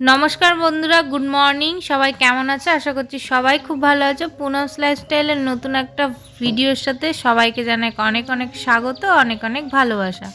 নমস্কার বন্ধুরা, good morning. সবাই কেমন আছে? আশা করছি সবাই খুব ভালো আছো। পুনম লাইফস্টাইলের নতুন একটা ভিডিওর সাথে সবাইকে জানাই অনেক অনেক স্বাগত, অনেক অনেক ভালোবাসা।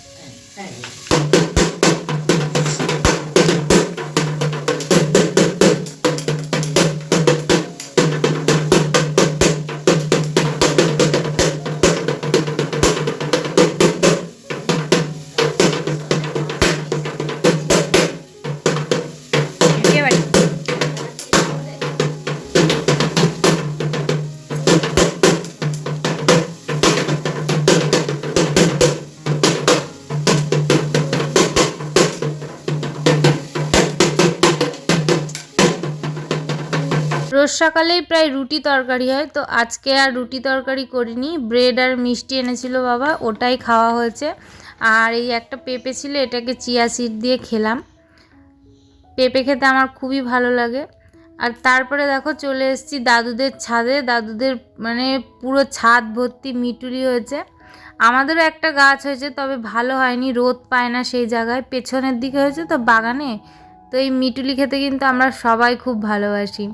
রোজ সকালেই প্রায় রুটি তরকারি হয়। তো আজকে আর রুটি তরকারি করিনি। ব্রেড আর মিষ্টি এনেছিল বাবা, ওটাই খাওয়া হয়েছে। আর এই একটা পেঁপে ছিল, এটাকে চিয়া সিড দিয়ে খেলাম। পেঁপে খেতে আমার খুবই ভালো লাগে। আর তারপরে দেখো, চলে এসেছি দাদুদের ছাদে। দাদুদের মানে পুরো ছাদ ভর্তি মিটুলি হয়েছে। আমাদেরও একটা গাছ হয়েছে, তবে ভালো হয়নি। রোদ পায় না সেই জায়গায়। পেছনের দিকে হয়েছে তো বাগানে। তো এই মিটুলি খেতে কিন্তু আমরা সবাই খুব ভালোবাসি।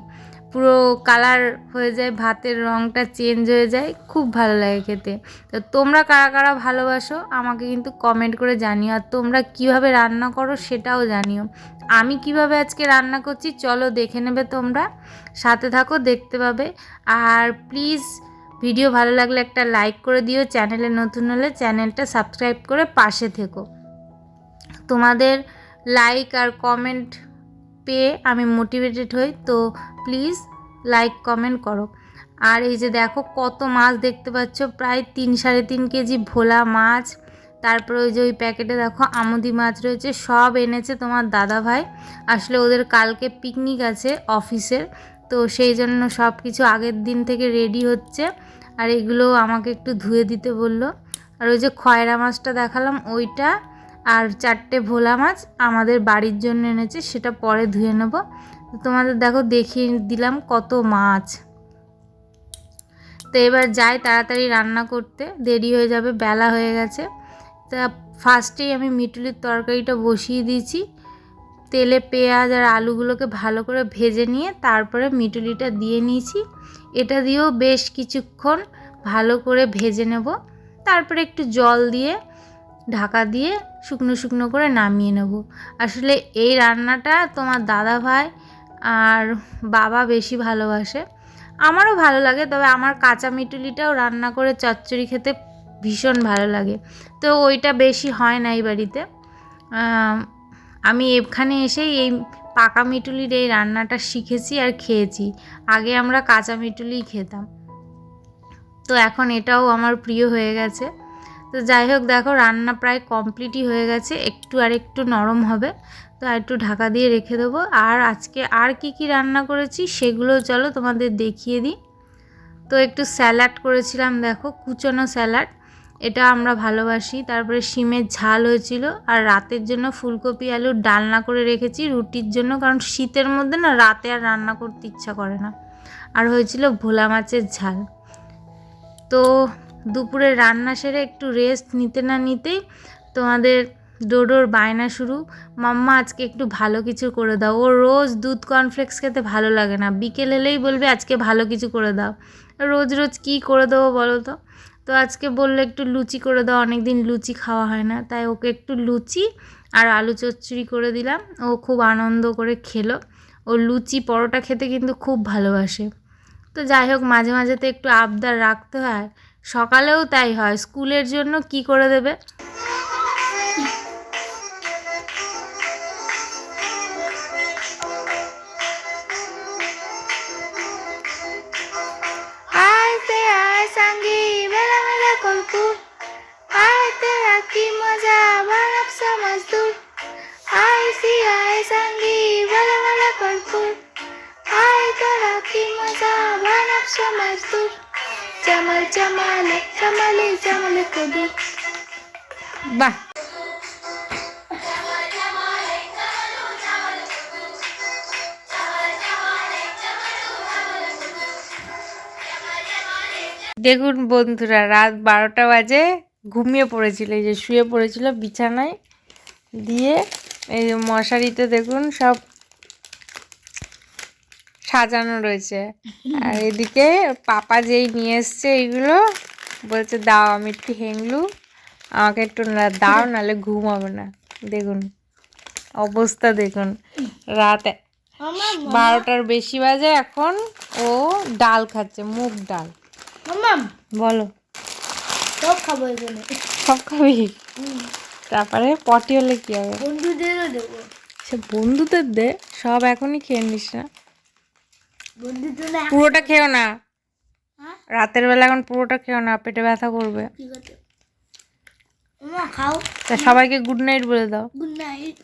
পুরো কালার হয়ে যায়, ভাতের রঙটা চেঞ্জ হয়ে যায়, খুব ভালো লাগে খেতে। তো তোমরা কারা কারা ভালোবাসো আমাকে কিন্তু কমেন্ট করে জানিও, আর তোমরা কীভাবে রান্না করো সেটাও জানিও। আমি কীভাবে আজকে রান্না করছি চলো দেখে নেবে তোমরা, সাথে থাকো, দেখতে পাবে। আর প্লিজ ভিডিও ভালো লাগলে একটা লাইক করে দিও চ্যানেলে নতুন হলে চ্যানেলটা সাবস্ক্রাইব করে পাশে থেকো। তোমাদের লাইক আর কমেন্ট পেয়ে আমি মোটিভেটেড হই, তো প্লিজ লাইক কমেন্ট করো। আর এই যে দেখো কত মাছ দেখতে পাচ্ছ, প্রায় তিন সাড়ে তিন কেজি ভোলা মাছ। তারপরে ওই যে ওই প্যাকেটে দেখো আমুদি মাছ রয়েছে, সব এনেছে তোমার দাদা ভাই। আসলে ওদের কালকে পিকনিক আছে অফিসের, তো সেই জন্য সব কিছু আগের দিন থেকে রেডি হচ্ছে। আর এগুলো আমাকে একটু ধুয়ে দিতে বলল। আর ওই যে খয়রা মাছটা দেখালাম, ওইটা আর চারটে ভোলা মাছ আমাদের বাড়ির জন্য এনেছে, সেটা পরে ধুয়ে নেব। তোমাদের দেখো দেখিয়ে দিলাম কত মাছ। তো এবার যাই তাড়াতাড়ি রান্না করতে, দেরি হয়ে যাবে, বেলা হয়ে গেছে। তা ফার্স্টেই আমি মিটুলির তরকারিটা বসিয়ে দিয়েছি। তেলে পেঁয়াজ আর আলুগুলোকে ভালো করে ভেজে নিয়ে তারপরে মিটুলিটা দিয়ে নিয়েছি। এটা দিয়েও বেশ কিছুক্ষণ ভালো করে ভেজে নেব। তারপরে একটু জল দিয়ে ঢাকা দিয়ে শুকনো শুকনো করে নামিয়ে নেব। আসলে এই রান্নাটা তোমার দাদা ভাই আর বাবা বেশি ভালোবাসে। আমারও ভালো লাগে, তবে আমার কাঁচা মিটুলিটাও রান্না করে চচ্চড়ি খেতে ভীষণ ভালো লাগে। তো ওইটা বেশি হয় না এই বাড়িতে। আমি এখানে এসেই এই পাকা মিটুলির এই রান্নাটা শিখেছি আর খেয়েছি। আগে আমরা কাঁচা মিটুলিই খেতাম। তো এখন এটাও আমার প্রিয় হয়ে গেছে। তো যাই হোক, দেখো, রান্না প্রায় কমপ্লিটই হয়ে গেছে। একটু আর একটু নরম হবে। তো আর একটু ঢাকা দিয়ে রেখে দেবো। আর আজকে আর কি কি রান্না করেছি সেগুলো চলো তোমাদের দেখিয়ে দিই। তো একটু স্যালাড করেছিলাম, দেখো, কুচনো স্যালাড। এটা আমরা ভালোবাসি। তারপরে শিমের ঝাল হয়েছিল। আর রাতের জন্য ফুলকপি, আলুর ডালনা করে রেখেছি রুটির জন্য। কারণ শীতের মধ্যে না, রাতে আর রান্না করতে ইচ্ছা করে না। আর হয়েছিল ভোলা মাছের ঝাল। তো দুপুরে রান্না সেরে একটু রেস্ট নিতে না নিতেই তোমাদের ডোডোর বায়না শুরু। মাম্মা আজকে একটু ভালো কিছু করে দাও। ও রোজ দুধ কর্নফ্লেক্স খেতে ভালো লাগে না। বিকেল এলেই বলবে আজকে ভালো কিছু করে দাও। রোজ রোজ কী করে দেবো বলো তো? তো আজকে বলল একটু লুচি করে দাও। অনেক দিন লুচি খাওয়া হয় না। তাই ওকে একটু লুচি আর আলু চচ্চড়ি করে দিলাম। ও খুব আনন্দ করে খেলো। ও লুচি পরোটা খেতে কিন্তু খুব ভালোবাসে। তো যাই হোক, মাঝে মাঝে তো একটু আবদার রাখতে হয়। সকালেও তাই হয়। স্কুলের জন্য কি করে দেবে? আইতে আয় সাঙ্গি মেলা মেলা কলপুর আইতে রাখি মজা বানাব মজদুর আইসি আয় সাঙ্গি মেলা মেলা কলপুর আইতে রাখি মজা বানাব মজদুর চমল চমালে চমলে চমলে কদুর বাহ। দেখুন বন্ধুরা, রাত বারোটা বাজে, ঘুমিয়ে পড়েছিল, এই যে শুয়ে পড়েছিল বিছানায়। দিয়ে এই মশারিতে দেখুন সব সাজানো রয়েছে। আর এদিকে পাপা যেই নিয়ে এসছে এইগুলো বলছে দাও আমি একটু হেংলু আমাকে একটু দাও নাহলে ঘুম হবে না। দেখুন অবস্থা দেখুন। রাত বারোটার বেশি বাজে এখন ও ডাল খাচ্ছে মুগ ডাল। বলো। সব খাব সব খাবি? তারপরে পটি হলে কি হবে? বন্ধুদেরও দেবো। সে বন্ধুদের দে সব এখনই খেয়ে নিস না। পুরোটা খেও না। হ্যাঁ? রাতের বেলা এখন পুরোটা খেও না পেটে ব্যথা করবে। খাও। সবাইকে গুড নাইট বলে দাও। Good night